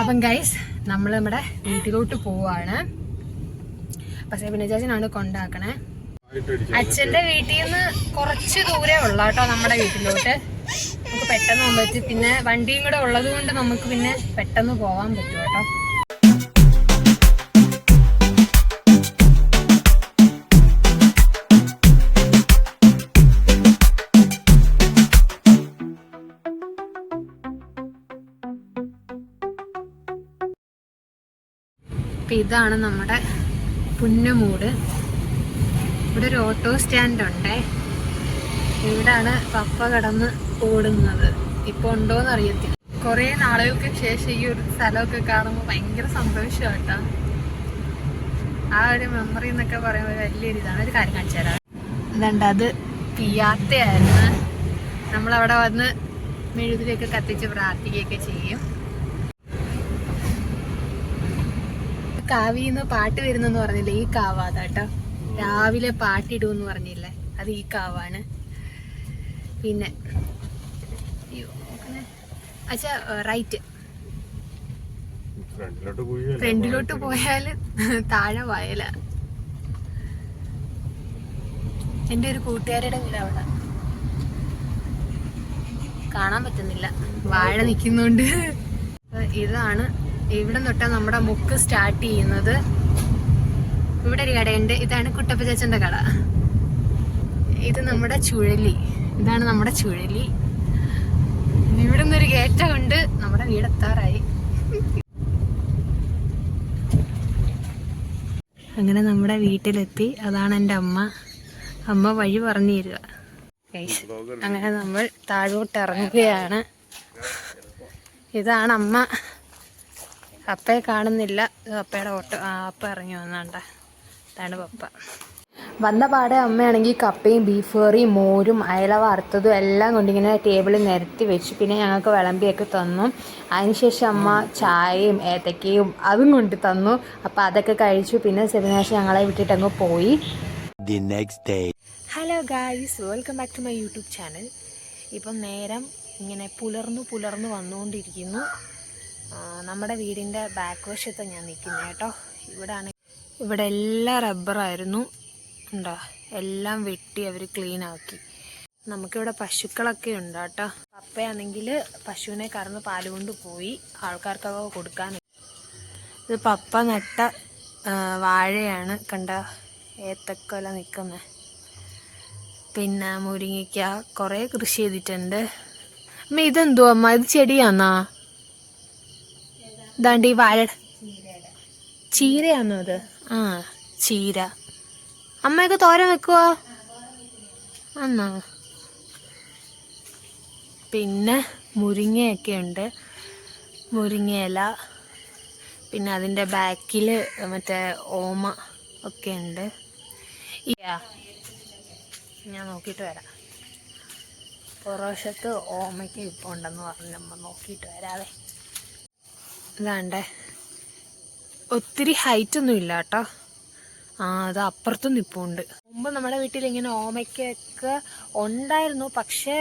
അപ്പം ഗൈസ് നമ്മൾ നമ്മുടെ വീട്ടിലോട്ട് പോവാണ്. പക്ഷേ വിനജാജനാണ് കൊണ്ടാക്കണേ. അച്ഛന്റെ വീട്ടിൽ നിന്ന് കുറച്ച് ദൂരെ ഉള്ള കേട്ടോ നമ്മുടെ വീട്ടിലോട്ട്. നമുക്ക് പെട്ടെന്ന് പോകാൻ പറ്റും. പിന്നെ വണ്ടിയും കൂടെ ഉള്ളത് കൊണ്ട് നമുക്ക് പിന്നെ പെട്ടെന്ന് പോകാൻ പറ്റും കേട്ടോ. ഇതാണ് നമ്മുടെ പുന്നമൂട്. ഇവിടെ ഒരു ഓട്ടോ സ്റ്റാൻഡ് ഉണ്ടേ. ഇവിടാണ് പപ്പ കടന്ന് ഓടുന്നത്. ഇപ്പൊ ഉണ്ടോന്ന് അറിയത്തില്ല. കുറേ നാളുകൾക്ക് ശേഷം ഈ ഒരു സ്ഥലമൊക്കെ കാണുമ്പോൾ ഭയങ്കര സന്തോഷം കേട്ടോ ആ ഒരു മെമ്മറി എന്നൊക്കെ പറയുമ്പോൾ വലിയൊരു ഇതാണ്. ഒരു കാര്യം കാണിച്ചു തരാം. എന്താണ്ട് അത് പിയാത്തയായിരുന്നു. നമ്മളവിടെ വന്ന് മെഴുതിലൊക്കെ കത്തിച്ച് പ്രാർത്ഥിക്കുകയൊക്കെ ചെയ്യും. കാവിന്ന് പാട്ട് വരുന്നെന്ന് പറഞ്ഞില്ലേ? ഈ കാവാതാട്ടോ രാവിലെ പാട്ടിടുമെന്ന് പറഞ്ഞില്ലേ? അത് ഈ കാവാണ്. പിന്നെ. അച്ഛാ റൈറ്റ്. ഫ്രണ്ടിലോട്ട് പോയാൽ താഴെ വയല. എന്റെ ഒരു കൂട്ടുകാരുടെ വീട് അവിടെ. കാണാൻ പറ്റുന്നില്ല. വാഴ നിൽക്കുന്നുണ്ട്. ഇതാണ് ഇവിടെ തൊട്ടാ നമ്മുടെ മുക്ക് സ്റ്റാർട്ട് ചെയ്യുന്നത്. ഇവിടെ ഒരു കടയുണ്ട്. ഇതാണ് കുട്ടപ്പ ചേച്ചന്റെ കട. ഇത് നമ്മുടെ ചുഴലി. ഇതാണ് നമ്മുടെ ചുഴലി. ഇവിടെ നിന്നൊരു കയറ്റമുണ്ട് നമ്മുടെ വീടെത്താറായി അങ്ങനെ നമ്മുടെ വീട്ടിലെത്തി. അതാണ് എന്റെ അമ്മ. അമ്മ വഴി പറഞ്ഞു തരിക. അങ്ങനെ നമ്മൾ താഴോട്ട് ഇറങ്ങുകയാണ്. ഇതാണ് അമ്മ. അപ്പയെ കാണുന്നില്ല. അപ്പയുടെ ഓട്ടോ. ആ അപ്പ ഇറങ്ങി വന്നാണ്ട അതാണ് പപ്പ. വന്ന പാടെ അമ്മയാണെങ്കിൽ കപ്പയും ബീഫ് കറിയും മോരും അയല വറുത്തതും എല്ലാം കൊണ്ടിങ്ങനെ ടേബിളിൽ നിരത്തി വെച്ചു. പിന്നെ ഞങ്ങൾക്ക് വിളമ്പിയൊക്കെ തന്നു. അതിനുശേഷം അമ്മ ചായയും ഏത്തക്കയും അതും കൊണ്ട് തന്നു. അപ്പോൾ അതൊക്കെ കഴിച്ചു. പിന്നെ സെമിനാശ് ഞങ്ങളെ വിട്ടിട്ട് അങ്ങ് പോയി. The next day. Hello guys welcome back to my YouTube channel ഇപ്പം നേരം ഇങ്ങനെ പുലർന്നു പുലർന്നു വന്നുകൊണ്ടിരിക്കുന്നു. നമ്മുടെ വീടിന്റെ ബാക്ക് വശത്ത് ഞാൻ നിൽക്കുന്നത് കേട്ടോ. ഇവിടെ ആണ് ഇവിടെ എല്ലാം റബ്ബറായിരുന്നു. ഉണ്ടോ? എല്ലാം വെട്ടി അവർ ക്ലീൻ ആക്കി. നമുക്കിവിടെ പശുക്കളൊക്കെ ഉണ്ട് കേട്ടോ. പപ്പയാണെങ്കിൽ പശുവിനെ കറന്ന് പാൽ കൊണ്ട് പോയി ആൾക്കാർക്കൊക്കെ കൊടുക്കാൻ ഇത് പപ്പ നട്ട വാഴയാണ്. കണ്ട? ഏത്തക്കൊല നിൽക്കുന്നത് പിന്നെ മുരിങ്ങയ്ക്ക കുറേ കൃഷി ചെയ്തിട്ടുണ്ട്. അമ്മ ഇതെന്തോ അമ്മ ഇത് ചെടിയാന്നാ ഇതാണ്ട് ഈ വാഴ ചീരയാണോ അത്? ആ ചീര. അമ്മയൊക്കെ തോരൻ വെക്കുവോ? ആന്നോ. പിന്നെ മുരിങ്ങയൊക്കെ ഉണ്ട്. മുരിങ്ങയില. പിന്നെ അതിന്റെ ബാക്കിൽ മറ്റേ ഓമ ഒക്കെ ഉണ്ട്. ഞാൻ നോക്കിയിട്ട് വരാം. പുറവശത്ത് ഓമയ്ക്ക് ഇപ്പോൾ ഉണ്ടെന്ന് പറഞ്ഞ് നമ്മൾ നോക്കിയിട്ട് വരാവേ. ഇതാണ്ടേ. ഒത്തിരി ഹൈറ്റ് ഒന്നും ഇല്ല കേട്ടോ. ആ അത് അപ്പുറത്തും നിപ്പുണ്ട്. മുമ്പ് നമ്മുടെ വീട്ടിൽ ഇങ്ങനെ ഓമയ്ക്കൊക്കെ ഉണ്ടായിരുന്നു. പക്ഷേ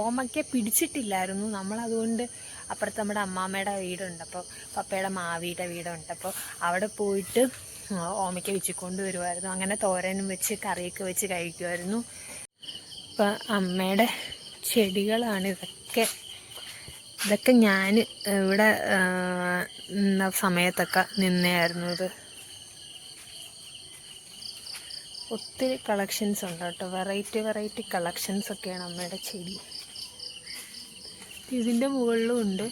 ഓമയ്ക്ക പിടിച്ചിട്ടില്ലായിരുന്നു. നമ്മളതുകൊണ്ട് അപ്പുറത്ത് നമ്മുടെ അമ്മാമ്മയുടെ വീടുണ്ട്. അപ്പോൾ പപ്പയുടെ മാവിയുടെ വീടുണ്ട്. അപ്പോൾ അവിടെ പോയിട്ട് ഓമയ്ക്ക വെച്ച് കൊണ്ടുവരുമായിരുന്നു അങ്ങനെ തോരനും വെച്ച് കറിയൊക്കെ വെച്ച് കഴിക്കുമായിരുന്നു ഇപ്പം അമ്മയുടെ ചെടികളാണ് ഇതൊക്കെ. ഇതൊക്കെ ഞാൻ ഇവിടെ നിന്ന സമയത്തൊക്കെ നിന്നായിരുന്നു ഇത്. ഒത്തിരി കളക്ഷൻസ് ഉണ്ട് കേട്ടോ. വെറൈറ്റി വെറൈറ്റി കളക്ഷൻസ് ഒക്കെയാണ് അമ്മയുടെ ചെടി. ഇതിന്റെ മുകളിലും ഉണ്ട്.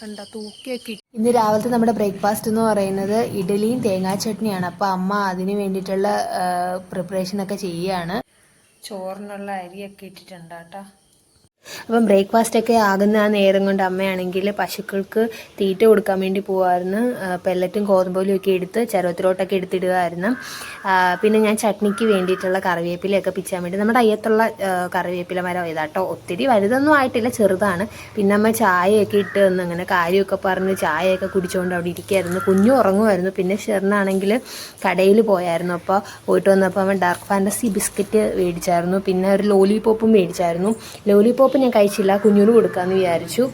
കണ്ട തൂക്കിയൊക്കെ ഇന്ന് രാവിലത്തെ നമ്മുടെ ബ്രേക്ക്ഫാസ്റ്റ് എന്ന് പറയുന്നത് ഇഡലിയും തേങ്ങാ ചട്നിയാണ്. അപ്പോൾ അമ്മ അതിന് വേണ്ടിയിട്ടുള്ള പ്രിപ്പറേഷൻ ഒക്കെ ചെയ്യുകയാണ് ചോറിനുള്ള അരിയൊക്കെ ഇട്ടിട്ടുണ്ട് കേട്ടോ. അപ്പം ബ്രേക്ക്ഫാസ്റ്റ് ഒക്കെ ആകുന്ന ആ നേരം കൊണ്ട് അമ്മയാണെങ്കിൽ പശുക്കൾക്ക് തീറ്റ കൊടുക്കാൻ വേണ്ടി പോവായിരുന്നു. പെല്ലറ്റും ഗോതമ്പോലും ഒക്കെ എടുത്ത് ചരവത്തിലോട്ടൊക്കെ എടുത്തിടുമായിരുന്നു പിന്നെ ഞാൻ ചട്നിക്ക് വേണ്ടിയിട്ടുള്ള കറിവേപ്പിലയൊക്കെ പിച്ചാൻ വേണ്ടി നമ്മുടെ അയ്യത്തുള്ള കറിവേപ്പില മരം ഇതാട്ടോ. ഒത്തിരി വലുതൊന്നും ആയിട്ടില്ല ചെറുതാണ്. പിന്നെ അമ്മ ചായയൊക്കെ ഇട്ട് വന്ന് അങ്ങനെ കാര്യമൊക്കെ പറഞ്ഞ് ചായയൊക്കെ കുടിച്ചുകൊണ്ട് അവിടെ ഇരിക്കുകയായിരുന്നു കുഞ്ഞു ഉറങ്ങുമായിരുന്നു പിന്നെ ഷെറിനാണെങ്കിൽ കടയിൽ പോയായിരുന്നു. അപ്പോൾ പോയിട്ട് വന്നപ്പോൾ അവൻ ഡാർക്ക് ഫാന്റസി ബിസ്ക്കറ്റ് മേടിച്ചായിരുന്നു. പിന്നെ ഒരു ലോലിപോപ്പും മേടിച്ചായിരുന്നു. ലോലിപോപ്പ് ലോലിപ്പോപ്പ് ഞാൻ കഴിച്ചില്ല. കുഞ്ഞിന് കൊടുക്കാമെന്ന് വിചാരിച്ചു.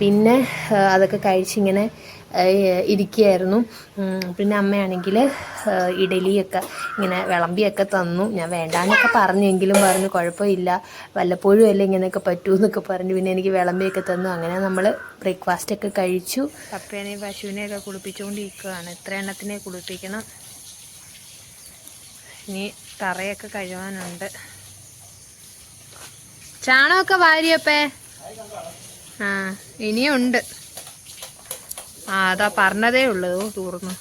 പിന്നെ അതൊക്കെ കഴിച്ചിങ്ങനെ ഇരിക്കുകയായിരുന്നു. പിന്നെ അമ്മയാണെങ്കിൽ ഇഡലിയൊക്കെ ഇങ്ങനെ വിളമ്പിയൊക്കെ തന്നു. ഞാൻ വേണ്ടാന്നൊക്കെ പറഞ്ഞെങ്കിലും പറഞ്ഞു കുഴപ്പമില്ല. വല്ലപ്പോഴും അല്ലേ ഇങ്ങനെയൊക്കെ പറ്റൂ എന്നൊക്കെ പറഞ്ഞു. പിന്നെ എനിക്ക് വിളമ്പിയൊക്കെ തന്നു. അങ്ങനെ നമ്മൾ ബ്രേക്ക്ഫാസ്റ്റൊക്കെ കഴിച്ചു. പപ്പേനെ പശുവിനെയൊക്കെ കുളിപ്പിച്ചുകൊണ്ടിരിക്കുകയാണ് ഇത്ര എണ്ണത്തിനെ കുളിപ്പിക്കണം? ഇനി തറയൊക്കെ കഴുകാനുണ്ട്. ചാണകമൊക്കെ വാരിയപ്പേ. ആ ഇനിയുണ്ട് ആ അതാ പറഞ്ഞതേ ഉള്ളൂ. തൂർന്നു.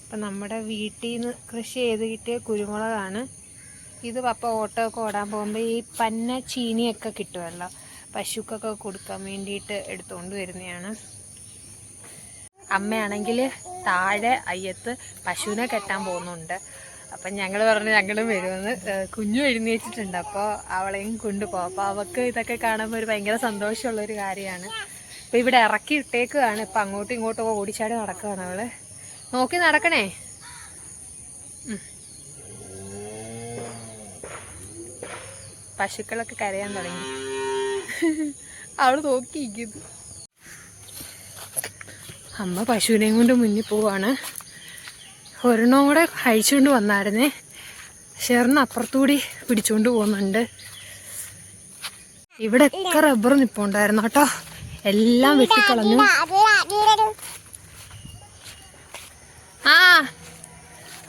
അപ്പം നമ്മുടെ വീട്ടിൽ നിന്ന് കൃഷി ചെയ്ത് കിട്ടിയ കുരുമുളകാണ്. ഇത് പപ്പ ഓട്ടോ ഒക്കെ ഓടാൻ പോകുമ്പോൾ ഈ പന്ന ചീനിയൊക്കെ കിട്ടുമല്ലോ പശുക്കൊക്കെ കൊടുക്കാൻ വേണ്ടിയിട്ട് എടുത്തുകൊണ്ട് വരുന്നതാണ് അമ്മയാണെങ്കിൽ താഴെ അയ്യത്ത് പശുവിനെ കെട്ടാൻ പോകുന്നുണ്ട്. അപ്പം ഞങ്ങൾ പറഞ്ഞു ഞങ്ങളും വരുമെന്ന് കുഞ്ഞു എഴുന്നേറ്റിട്ടുണ്ട്. അപ്പോൾ അവളെയും കൊണ്ടുപോകും അപ്പോൾ അവൾക്ക് ഇതൊക്കെ കാണുമ്പോൾ ഒരു ഭയങ്കര സന്തോഷമുള്ളൊരു കാര്യമാണ്. അപ്പോൾ ഇവിടെ ഇറക്കി ഇട്ടേക്കുകയാണ് ഇപ്പം അങ്ങോട്ടും ഇങ്ങോട്ടും ഓടിച്ചാടി നടക്കുകയാണ് അവൾ. നോക്കി നടക്കണേ. പശുക്കളൊക്കെ കരയാൻ തുടങ്ങി. അവൾ നോക്കിയിരിക്കുന്നു. അമ്മ പശുവിനെയും കൊണ്ട് മുന്നിൽ പോവാണ്. ഒരെണ്ണം കൂടെ അഴിച്ചുകൊണ്ട് വന്നായിരുന്നേ. ഷെറിന് അപ്പുറത്തുകൂടി പിടിച്ചുകൊണ്ട് പോകുന്നുണ്ട്. ഇവിടെ ഒക്കെ റബ്ബർ നിപ്പുണ്ടായിരുന്നു കേട്ടോ. എല്ലാം വെട്ടിക്കളഞ്ഞു. ആ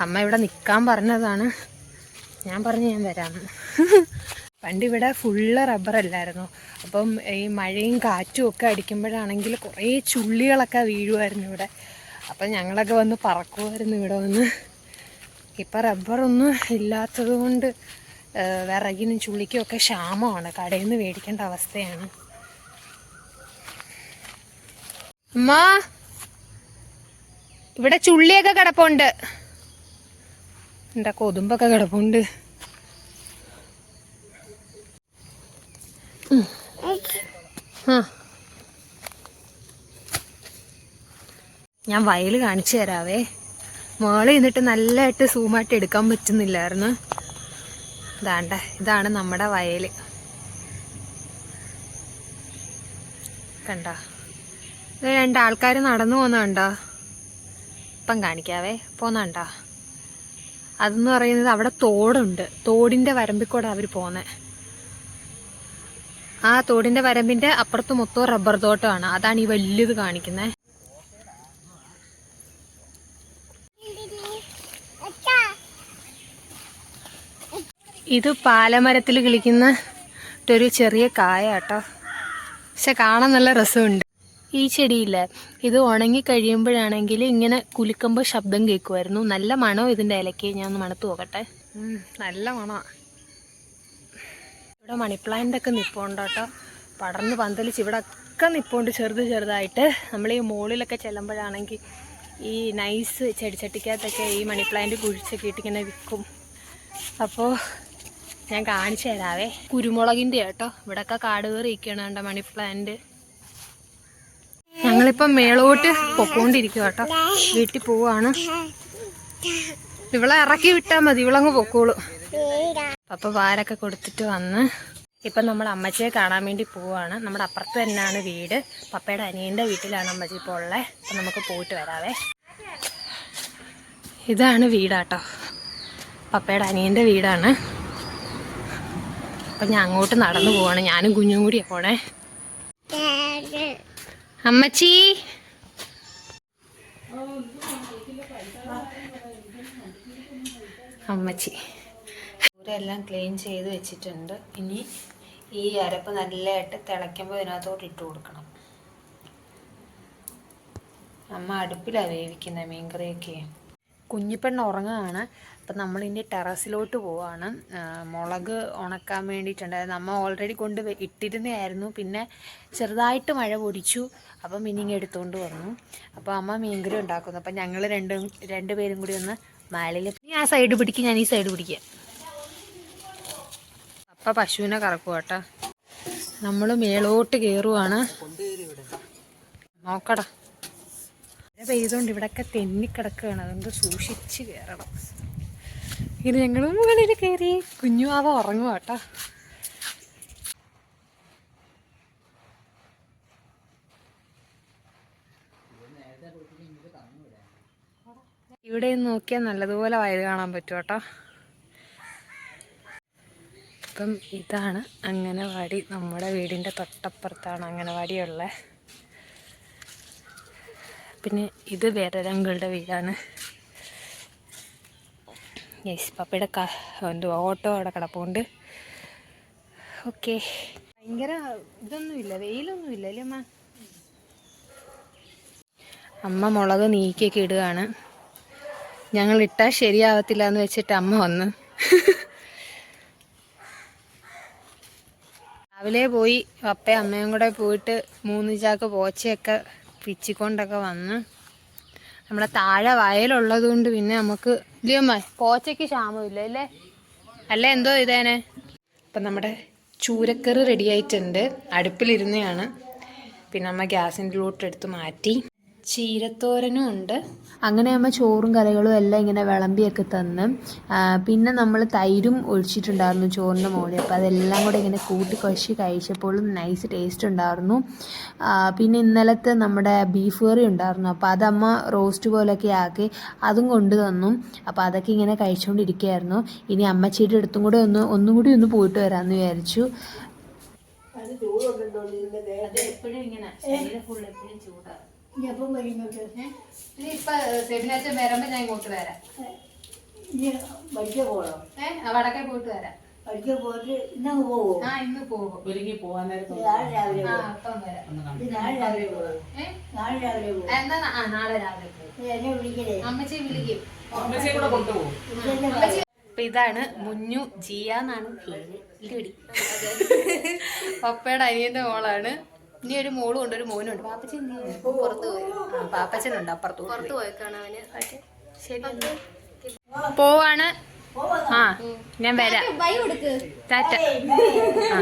അമ്മ ഇവിടെ നിൽക്കാൻ പറഞ്ഞതാണ്. ഞാൻ പറഞ്ഞു ഞാൻ വരാമെന്ന് പണ്ട് ഇവിടെ ഫുള്ള് റബ്ബർ അല്ലായിരുന്നു. അപ്പം ഈ മഴയും കാറ്റും ഒക്കെ അടിക്കുമ്പോഴാണെങ്കിൽ കുറേ ചുള്ളികളൊക്കെ വീഴുമായിരുന്നു ഇവിടെ. അപ്പം ഞങ്ങളൊക്കെ വന്ന് പറക്കുമായിരുന്നു ഇവിടെ വന്ന്. ഇപ്പം റബ്ബറൊന്നും ഇല്ലാത്തത് കൊണ്ട് വിറകിനും ചുള്ളിക്കും ഒക്കെ ക്ഷാമമാണ്. കടയിൽ നിന്ന് മേടിക്കേണ്ട അവസ്ഥയാണ്. അമ്മ ഇവിടെ ചുള്ളിയൊക്കെ കിടപ്പുണ്ട്. എന്താ കൊതുമ്പൊക്കെ കിടപ്പുണ്ട്. ആ. ഞാൻ വയൽ കാണിച്ചു തരാവേ. മോളെ നിന്നിട്ട് നല്ലതായിട്ട് സൂമായിട്ട് എടുക്കാൻ പറ്റുന്നില്ലായിരുന്നു. ഇതാണ്ട ഇതാണ് നമ്മുടെ വയൽ കണ്ട? രണ്ട് ആൾക്കാർ നടന്നു പോകുന്ന കണ്ടോ ഇപ്പം കാണിക്കാവേ പോന്ന കണ്ടോ അതെന്ന് പറയുന്നത് അവിടെ തോടുണ്ട്. തോടിന്റെ വരമ്പിൽ കൂടെ അവർ പോകുന്നത് ആ തോടിന്റെ വരമ്പിന്റെ അപ്പുറത്ത് മൊത്തം റബ്ബർ തോട്ടമാണ്. അതാണ് ഈ വലിയത് കാണിക്കുന്നത് ഇത് പാലമരത്തിൽ കിളിക്കുന്ന ഒരു ചെറിയ കായ കേട്ടോ പക്ഷെ കാണാൻ നല്ല രസമുണ്ട്. ഈ ചെടിയില്ല ഇത് ഉണങ്ങി കഴിയുമ്പോഴാണെങ്കിൽ ഇങ്ങനെ കുലുക്കുമ്പോൾ ശബ്ദം കേൾക്കുമായിരുന്നു. നല്ല മണോ ഇതിന്റെ ഇലയ്ക്ക്? ഞാൻ ഒന്ന് മണത്ത് നോക്കട്ടെ. നല്ല മണമാണ് ഇവിടെ മണി പ്ലാന്റ് ഒക്കെ നിപ്പുണ്ട് കേട്ടോ. പടർന്ന് പന്തലിച്ച് ഇവിടെ ഒക്കെ നിപ്പുണ്ട് ചെറുത് ചെറുതായിട്ട്. നമ്മൾ ഈ മുകളിലൊക്കെ ചെല്ലുമ്പോഴാണെങ്കിൽ ഈ നൈസ് ചെടിച്ചട്ടിക്കകത്തൊക്കെ ഈ മണി പ്ലാന്റ് കുഴിച്ചൊക്കെ ഇട്ടിങ്ങനെ വിൽക്കും. അപ്പോൾ ഞാൻ കാണിച്ചു തരാവേ. കുരുമുളകിന്റെ കേട്ടോ. ഇവിടെയൊക്കെ കാട് കയറി ഇരിക്കണം കണ്ട മണി പ്ലാന്റ് ഞങ്ങളിപ്പം മേളോട്ട് പൊക്കോണ്ടിരിക്കും കേട്ടോ വീട്ടിൽ പോവാണ്. ഇവളെ ഇറക്കി വിട്ടാൽ മതി ഇവളങ്ങ് പൊക്കോളൂ. അപ്പൊ പാലൊക്കെ കൊടുത്തിട്ട് വന്ന്. ഇപ്പം നമ്മൾ അമ്മച്ചിയെ കാണാൻ വേണ്ടി പോവാണ്. നമ്മുടെ അപ്പുറത്ത് തന്നെയാണ് വീട്. പപ്പയുടെ അനിയന്റെ വീട്ടിലാണ് അമ്മച്ചി ഇപ്പോൾ ഉള്ളത് അപ്പം നമുക്ക് പോയിട്ട് വരാവേ. ഇതാണ് വീടാട്ടോ. പപ്പയുടെ അനിയന്റെ വീടാണ്. അപ്പം ഞാൻ അങ്ങോട്ട് നടന്നു പോവാണ്. ഞാനും കുഞ്ഞും കൂടി പോണേ. അമ്മച്ചി. അമ്മച്ചി. എല്ലാം ക്ലീൻ ചെയ്ത് വെച്ചിട്ടുണ്ട്. ഇനി ഈ അരപ്പ് നല്ലതായിട്ട് തിളയ്ക്കുമ്പോൾ ഇതിനകത്തോട്ട് ഇട്ട് കൊടുക്കണം. അമ്മ അടുപ്പിലാണ് വേവിക്കുന്നത് മീൻകറിയൊക്കെ. കുഞ്ഞിപ്പെണ്ണ് ഉറങ്ങുകയാണ്. അപ്പം നമ്മളിനി ടെറസിലോട്ട് പോവാണ്. മുളക് ഉണക്കാൻ വേണ്ടിയിട്ടുണ്ടായിരുന്നു നമ്മൾ ഓൾറെഡി കൊണ്ട് ഇട്ടിരുന്നതായിരുന്നു. പിന്നെ ചെറുതായിട്ട് മഴ പൊടിച്ചു. അപ്പം മിനിങ് എടുത്തുകൊണ്ട് വന്നു. അപ്പോൾ അമ്മ മീൻകറി ഉണ്ടാക്കുന്നു. അപ്പം ഞങ്ങൾ രണ്ടും രണ്ടുപേരും കൂടി ഒന്ന് മാലിൽ നീ ആ സൈഡ് പിടിക്കും. ഞാൻ ഈ സൈഡ് പിടിക്കാം. അപ്പം പശുവിനെ കറക്കുക കേട്ടോ നമ്മൾ മേളോട്ട് കയറുവാണ് നോക്കടാ. മഴ പെയ്തുകൊണ്ട് ഇവിടെയൊക്കെ തെന്നിക്കിടക്കുകയാണ് അതുകൊണ്ട് സൂക്ഷിച്ച് കയറണം ഇങ്ങനെ ഞങ്ങൾ മുകളിൽ കയറി കുഞ്ഞുമാവ ഉറങ്ങുക കേട്ടോ. ഇവിടെ നോക്കിയാൽ നല്ലതുപോലെ വയൽ കാണാൻ പറ്റും കേട്ടോ. ഇപ്പം ഇതാണ് അങ്ങനവാടി നമ്മുടെ വീടിന്റെ തൊട്ടപ്പുറത്താണ് അങ്ങനവാടി ഉള്ളത് പിന്നെ ഇത് വേറൊരാങ്കളുടെ വീടാണ്. യെസ് പപ്പയുടെ ക എന്തുവാ ഓട്ടോ അവിടെ കിടപ്പുണ്ട്. ഓക്കെ ഭയങ്കര ഇതൊന്നുമില്ല വെയിലൊന്നുമില്ല അല്ലേ അമ്മ? അമ്മ മുളക് നീക്കിയൊക്കെ ഇടുകയാണ്. ഞങ്ങൾ ഇട്ടാൽ ശരിയാവത്തില്ല എന്ന് വെച്ചിട്ട് അമ്മ വന്ന്. രാവിലെ പോയി അപ്പയും അമ്മയും കൂടെ പോയിട്ട് മൂന്ന് ചാക്ക് പോച്ചയൊക്കെ പിച്ചിക്കൊണ്ടൊക്കെ വന്ന്. നമ്മുടെ താഴെ വയലുള്ളത് കൊണ്ട് പിന്നെ നമുക്ക് ഇല്ലയമ്മ പോച്ചയ്ക്ക് ക്ഷാമമില്ല അല്ലേ അല്ലേ എന്തോ ഇതേനെ? അപ്പം നമ്മുടെ ചൂരക്കറി റെഡി ആയിട്ടുണ്ട്. അടുപ്പിലിരുന്നതാണ് പിന്നെ അമ്മ ഗ്യാസിന്റെ ലോട്ട് എടുത്ത് മാറ്റി. ചീരത്തോരനും ഉണ്ട്. അങ്ങനെ അമ്മ ചോറും കറികളും എല്ലാം ഇങ്ങനെ വിളമ്പിയൊക്കെ തന്ന്. പിന്നെ നമ്മൾ തൈരും ഒഴിച്ചിട്ടുണ്ടായിരുന്നു ചോറിന്റെ മുകളിൽ അപ്പോൾ അതെല്ലാം കൂടെ ഇങ്ങനെ കൂട്ടി കുഴച്ച് കഴിച്ചപ്പോഴും നൈസ് ടേസ്റ്റ് ഉണ്ടായിരുന്നു. പിന്നെ ഇന്നലത്തെ നമ്മുടെ ബീഫ് കറി ഉണ്ടായിരുന്നു. അപ്പോൾ അതമ്മ റോസ്റ്റ് പോലൊക്കെ ആക്കി അതും കൊണ്ടു തന്നു. അപ്പോൾ അതൊക്കെ ഇങ്ങനെ കഴിച്ചുകൊണ്ടിരിക്കുകയായിരുന്നു. ഇനി അമ്മച്ചിയുടെ അടുത്തും കൂടെ ഒന്ന് ഒന്നും കൂടി ഒന്ന് പോയിട്ട് വരാമെന്ന് വിചാരിച്ചു. എപ്പോഴും ഇങ്ങനെ. ഫുൾ എപ്പോഴും ചൂടാണ് ഇനി ഇപ്പൊ വരുമ്പോ ഞാൻ ഇങ്ങോട്ട് വരാം. ഇനി പഠിക്കാൻ പോകണം. ഏഹ് വടക്കേ പോയിട്ട് വരാം. പോയിട്ട് ഇന്നങ്ങ് പോവോ? ആ ഇന്ന് പോകും. ഒരുങ്ങി പോവാൻ നേരത്ത് നാളെ രാവിലെ ആ പോകും അപ്പം വരാം. ഇത് നാളെ രാവിലെ പോകും ഏഹ് നാളെ രാവിലെ പോകും ആ നാളെ രാവിലെ പോകും എന്നെ വിളിക്കണേ. അമ്മച്ചി വിളിക്കും. അമ്മച്ചയെ കൂടെ കൊണ്ടുപോകും ഇതെന്നെ പറയും. അപ്പൊ ഇതാണ് മുഞ്ഞു ജിയ എന്നാണ് പേര്. ഇല്ലുപിടി പപ്പയുടെ അനിയന്റെ മോളാണ്. ഇനി ഒരു മോളും ഉണ്ട് ഒരു മോനും ഉണ്ട് പാപ്പച്ചൻ? പുറത്ത് പോയി. പാപ്പച്ചനുണ്ട് അപ്പുറത്ത് പുറത്ത് പോയേക്കാണ് അവന്. ശരി. പോവാണ്. ആ ഞാൻ വരാം. ടാറ്റ ആ.